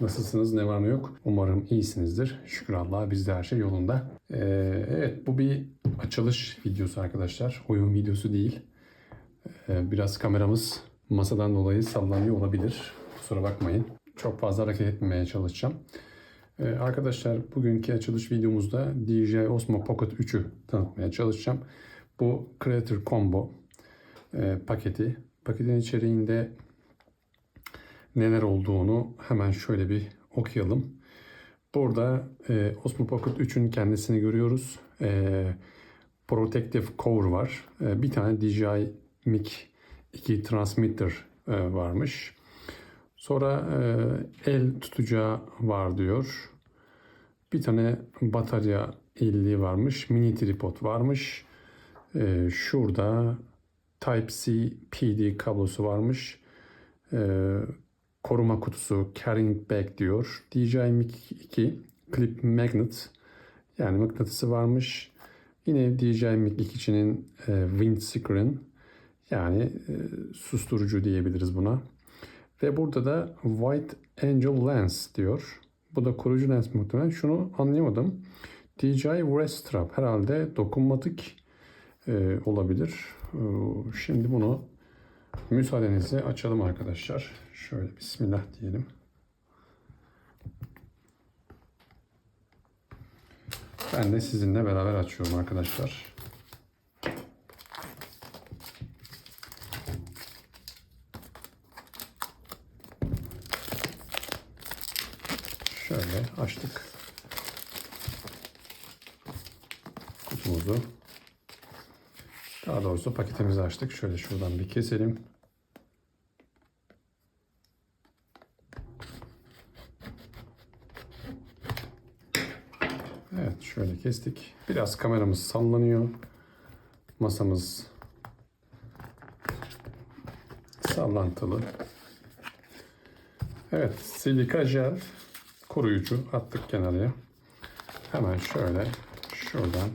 Nasılsınız? Ne var ne yok? Umarım iyisinizdir. Şükür Allah'a bizde her şey yolunda. Ee, evet bu bir açılış videosu arkadaşlar. Oyun videosu değil. Ee, biraz kameramız masadan dolayı sallanıyor olabilir. Kusura bakmayın. Çok fazla hareket etmemeye çalışacağım. Ee, arkadaşlar bugünkü açılış videomuzda DJI Osmo Pocket 3'ü tanıtmaya çalışacağım. Bu Creator Combo e, paketi. Paketin içeriğinde neler olduğunu hemen şöyle bir okuyalım. Burada e, Osmo Pocket 3'ün kendisini görüyoruz. E, Protective Cover var. E, bir tane DJI Mic 2 transmitter e, varmış. Sonra e, el tutacağı var diyor. Bir tane batarya elliği varmış. Mini tripod varmış. E, şurada Type-C PD kablosu varmış. E, koruma kutusu carrying bag diyor. DJI Mic 2 clip magnet yani mıknatısı varmış. Yine DJI Mic 2'nin e, wind screen yani e, susturucu diyebiliriz buna. Ve burada da White Angel Lens diyor. Bu da koruyucu lens muhtemelen. Şunu anlayamadım. DJI Rest Strap herhalde dokunmatik e, olabilir. E, şimdi bunu müsaadenizle açalım arkadaşlar. Şöyle Bismillah diyelim. Ben de sizinle beraber açıyorum arkadaşlar. Şöyle açtık. Doğrusu paketimizi açtık. Şöyle şuradan bir keselim. Evet şöyle kestik. Biraz kameramız sallanıyor. Masamız sallantılı. Evet silika jel koruyucu attık kenarıya. Hemen şöyle şuradan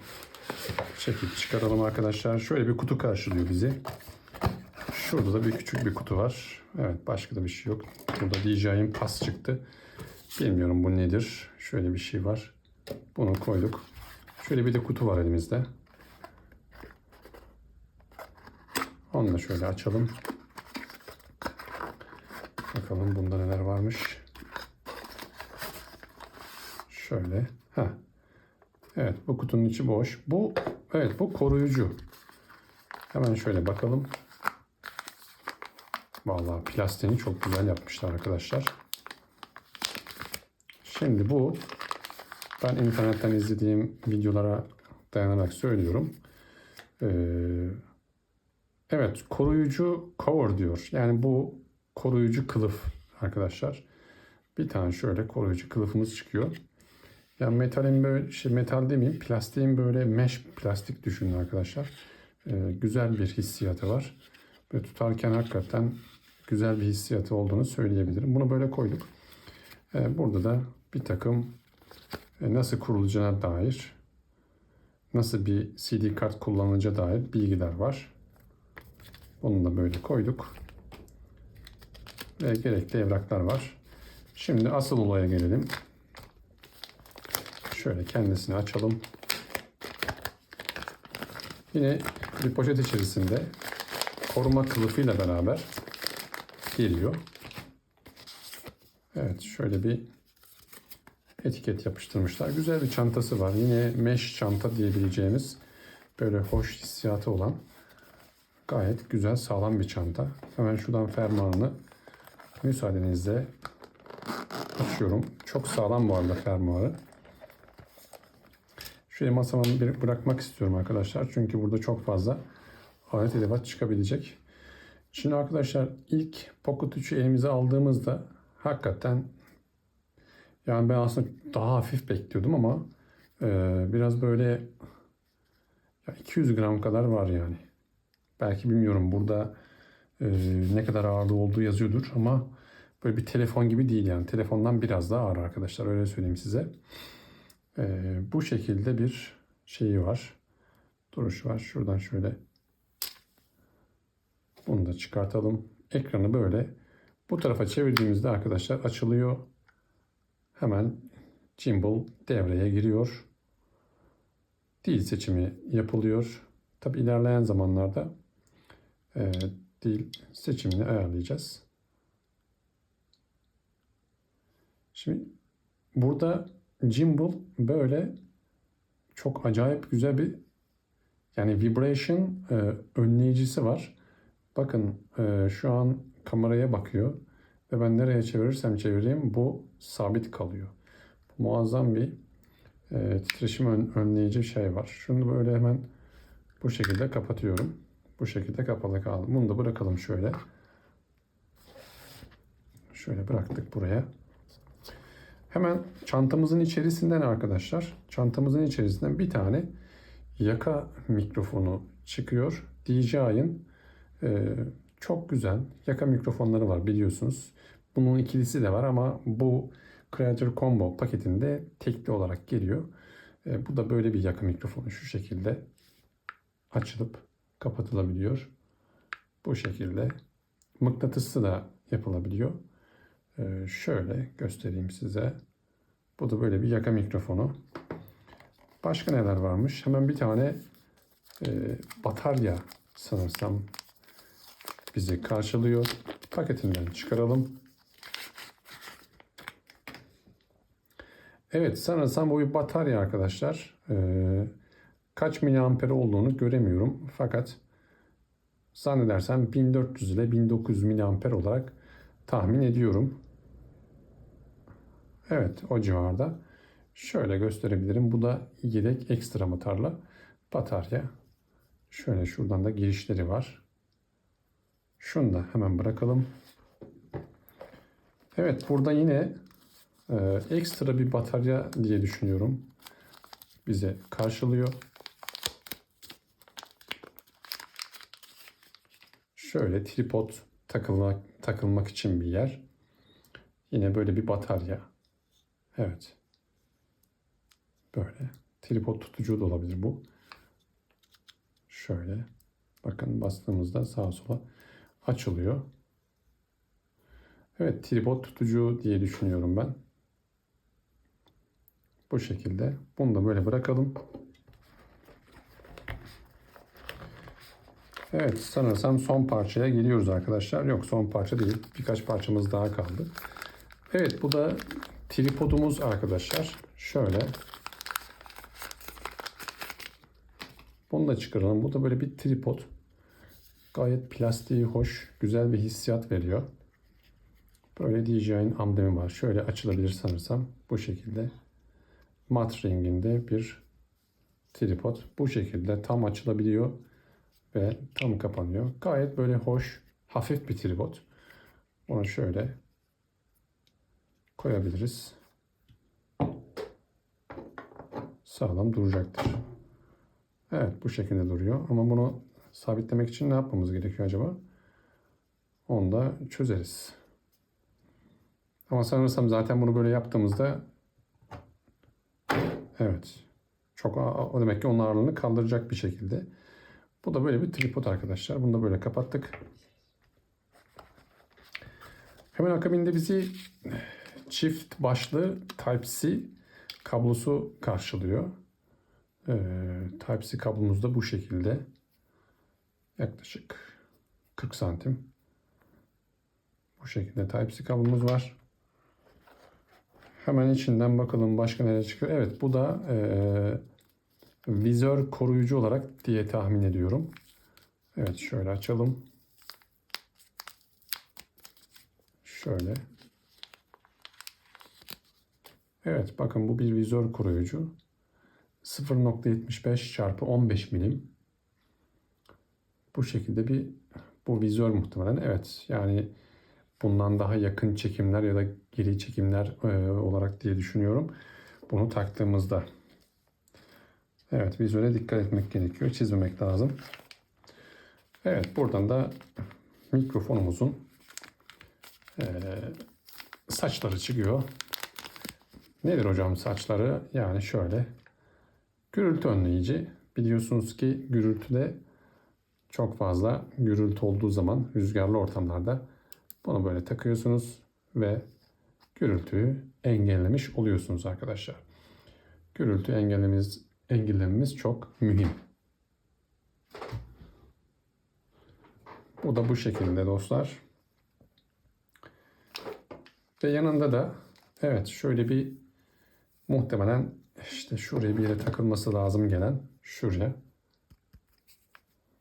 çekip çıkaralım arkadaşlar. Şöyle bir kutu karşılıyor bizi. Şurada da bir küçük bir kutu var. Evet başka da bir şey yok. Burada DJI'nin pas çıktı. Bilmiyorum bu nedir. Şöyle bir şey var. Bunu koyduk. Şöyle bir de kutu var elimizde. Onu da şöyle açalım. Bakalım bunda neler varmış. Şöyle. Ha. Evet bu kutunun içi boş. Bu evet bu koruyucu. Hemen şöyle bakalım. Vallahi plastiğini çok güzel yapmışlar arkadaşlar. Şimdi bu ben internetten izlediğim videolara dayanarak söylüyorum. Ee, evet koruyucu cover diyor. Yani bu koruyucu kılıf arkadaşlar. Bir tane şöyle koruyucu kılıfımız çıkıyor. Yani metalin böyle şey metal demeyeyim plastiğin böyle mesh plastik düşünün arkadaşlar. Ee, güzel bir hissiyatı var. Ve tutarken hakikaten güzel bir hissiyatı olduğunu söyleyebilirim. Bunu böyle koyduk. Ee, burada da bir takım e, nasıl kurulacağına dair nasıl bir CD kart kullanılacağı dair bilgiler var. Bunu da böyle koyduk. Ve gerekli evraklar var. Şimdi asıl olaya gelelim. Şöyle kendisini açalım. Yine bir poşet içerisinde koruma kılıfıyla beraber geliyor. Evet şöyle bir etiket yapıştırmışlar. Güzel bir çantası var. Yine mesh çanta diyebileceğimiz böyle hoş hissiyatı olan gayet güzel sağlam bir çanta. Hemen şuradan fermuarını müsaadenizle açıyorum. Çok sağlam bu arada fermuarı. Şöyle masama bir bırakmak istiyorum arkadaşlar. Çünkü burada çok fazla alet edevat çıkabilecek. Şimdi arkadaşlar ilk Pocket 3'ü elimize aldığımızda hakikaten yani ben aslında daha hafif bekliyordum ama e, biraz böyle ya 200 gram kadar var yani. Belki bilmiyorum burada e, ne kadar ağırlığı olduğu yazıyordur ama böyle bir telefon gibi değil yani. Telefondan biraz daha ağır arkadaşlar öyle söyleyeyim size. E, bu şekilde bir şeyi var. Duruşu var. Şuradan şöyle bunu da çıkartalım. Ekranı böyle bu tarafa çevirdiğimizde arkadaşlar açılıyor. Hemen gimbal devreye giriyor. Dil seçimi yapılıyor. Tabi ilerleyen zamanlarda e, dil seçimini ayarlayacağız. Şimdi burada gimbal böyle çok acayip güzel bir yani vibration e, önleyicisi var. Bakın e, şu an kameraya bakıyor ve ben nereye çevirirsem çevireyim bu sabit kalıyor. Bu muazzam bir e, titreşim ön, önleyici şey var. Şunu böyle hemen bu şekilde kapatıyorum. Bu şekilde kapalı kaldı. Bunu da bırakalım şöyle. Şöyle bıraktık buraya. Hemen çantamızın içerisinden arkadaşlar, çantamızın içerisinden bir tane yaka mikrofonu çıkıyor. DJI'ın e, çok güzel yaka mikrofonları var biliyorsunuz. Bunun ikilisi de var ama bu Creator Combo paketinde tekli olarak geliyor. E, bu da böyle bir yaka mikrofonu şu şekilde açılıp kapatılabiliyor. Bu şekilde mıknatıslı da yapılabiliyor. Ee, şöyle göstereyim size. Bu da böyle bir yaka mikrofonu. Başka neler varmış? Hemen bir tane e, batarya sanırsam bizi karşılıyor. Paketinden çıkaralım. Evet sanırsam bu bir batarya arkadaşlar. Ee, kaç miliamper olduğunu göremiyorum. Fakat zannedersem 1400 ile 1900 miliamper olarak tahmin ediyorum. Evet o civarda. Şöyle gösterebilirim. Bu da yedek ekstra motorla batarya. Şöyle şuradan da girişleri var. Şunu da hemen bırakalım. Evet burada yine e, ekstra bir batarya diye düşünüyorum. Bize karşılıyor. Şöyle tripod takılmak, takılmak için bir yer. Yine böyle bir batarya. Evet. Böyle. Tripod tutucu da olabilir bu. Şöyle. Bakın bastığımızda sağa sola açılıyor. Evet tripod tutucu diye düşünüyorum ben. Bu şekilde. Bunu da böyle bırakalım. Evet sanırsam son parçaya geliyoruz arkadaşlar. Yok son parça değil. Birkaç parçamız daha kaldı. Evet bu da tripodumuz arkadaşlar. Şöyle. Bunu da çıkaralım. Bu da böyle bir tripod. Gayet plastiği hoş. Güzel bir hissiyat veriyor. Böyle DJI'nin amblemi var. Şöyle açılabilir sanırsam. Bu şekilde. Mat renginde bir tripod. Bu şekilde tam açılabiliyor ve tam kapanıyor. Gayet böyle hoş, hafif bir tripod. Onu şöyle koyabiliriz. Sağlam duracaktır. Evet bu şekilde duruyor. Ama bunu sabitlemek için ne yapmamız gerekiyor acaba? Onu da çözeriz. Ama sanırsam zaten bunu böyle yaptığımızda evet çok o demek ki onun ağırlığını kaldıracak bir şekilde. Bu da böyle bir tripod arkadaşlar. Bunu da böyle kapattık. Hemen akabinde bizi çift başlı Type-C kablosu karşılıyor. Ee, Type-C kablomuz da bu şekilde. Yaklaşık 40 santim. Bu şekilde Type-C kablomuz var. Hemen içinden bakalım başka nereye çıkıyor. Evet bu da eee vizör koruyucu olarak diye tahmin ediyorum. Evet şöyle açalım. Şöyle. Evet bakın bu bir vizör koruyucu. 0.75 çarpı 15 milim. Bu şekilde bir bu vizör muhtemelen. Evet yani bundan daha yakın çekimler ya da geri çekimler e, olarak diye düşünüyorum. Bunu taktığımızda. Evet vizöre dikkat etmek gerekiyor. Çizmemek lazım. Evet buradan da mikrofonumuzun e, saçları çıkıyor. Nedir hocam saçları? Yani şöyle gürültü önleyici. Biliyorsunuz ki gürültüde çok fazla gürültü olduğu zaman rüzgarlı ortamlarda bunu böyle takıyorsunuz ve gürültüyü engellemiş oluyorsunuz arkadaşlar. Gürültü engellememiz, engellememiz çok mühim. Bu da bu şekilde dostlar. Ve yanında da evet şöyle bir muhtemelen işte şuraya bir yere takılması lazım gelen şuraya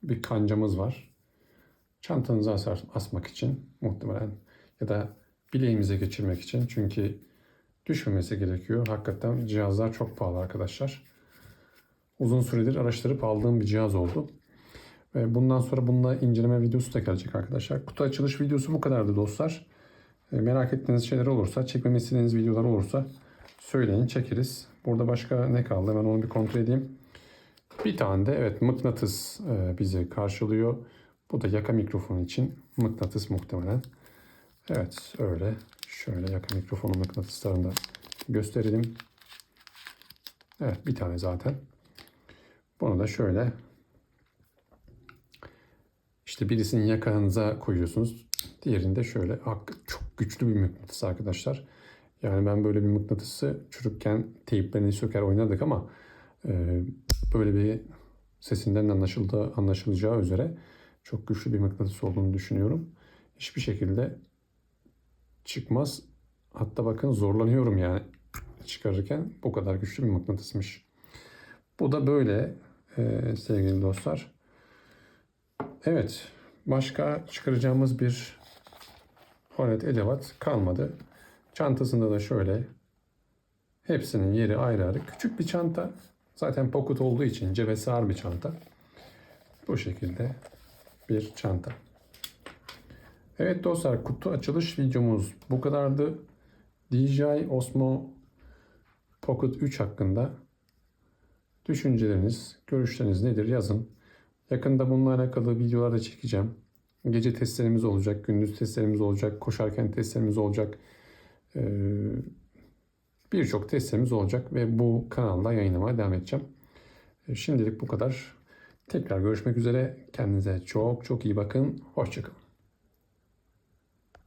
bir kancamız var. Çantanızı asar, asmak için muhtemelen ya da bileğimize geçirmek için çünkü düşmemesi gerekiyor. Hakikaten cihazlar çok pahalı arkadaşlar. Uzun süredir araştırıp aldığım bir cihaz oldu. Ve bundan sonra bununla inceleme videosu da gelecek arkadaşlar. Kutu açılış videosu bu kadardı dostlar. E, Merak ettiğiniz şeyler olursa, çekmemi istediğiniz videolar olursa söyleyin çekeriz. Burada başka ne kaldı? Ben onu bir kontrol edeyim. Bir tane de evet mıknatıs e, bizi karşılıyor. Bu da yaka mikrofonu için mıknatıs muhtemelen. Evet öyle. Şöyle yaka mikrofonu mıknatıslarını da gösterelim. Evet bir tane zaten. Bunu da şöyle işte birisini yakanıza koyuyorsunuz. Diğerinde şöyle hak- çok güçlü bir mıknatıs arkadaşlar. Yani ben böyle bir mıknatısı çocukken teyplerini söker oynadık ama e, böyle bir sesinden anlaşıldığı anlaşılacağı üzere çok güçlü bir mıknatıs olduğunu düşünüyorum. Hiçbir şekilde çıkmaz. Hatta bakın zorlanıyorum yani çıkarırken bu kadar güçlü bir mıknatısmış. Bu da böyle e, sevgili dostlar. Evet başka çıkaracağımız bir Hornet edevat kalmadı. Çantasında da şöyle hepsinin yeri ayrı ayrı. Küçük bir çanta. Zaten pocket olduğu için cebe sığar bir çanta. Bu şekilde bir çanta. Evet dostlar kutu açılış videomuz bu kadardı. DJI Osmo Pocket 3 hakkında düşünceleriniz, görüşleriniz nedir yazın. Yakında bununla alakalı videolar da çekeceğim. Gece testlerimiz olacak, gündüz testlerimiz olacak, koşarken testlerimiz olacak. Ee, Birçok testlerimiz olacak ve bu kanalda yayınlamaya devam edeceğim. Ee, Şimdilik bu kadar. Tekrar görüşmek üzere. Kendinize çok çok iyi bakın. Hoşçakalın.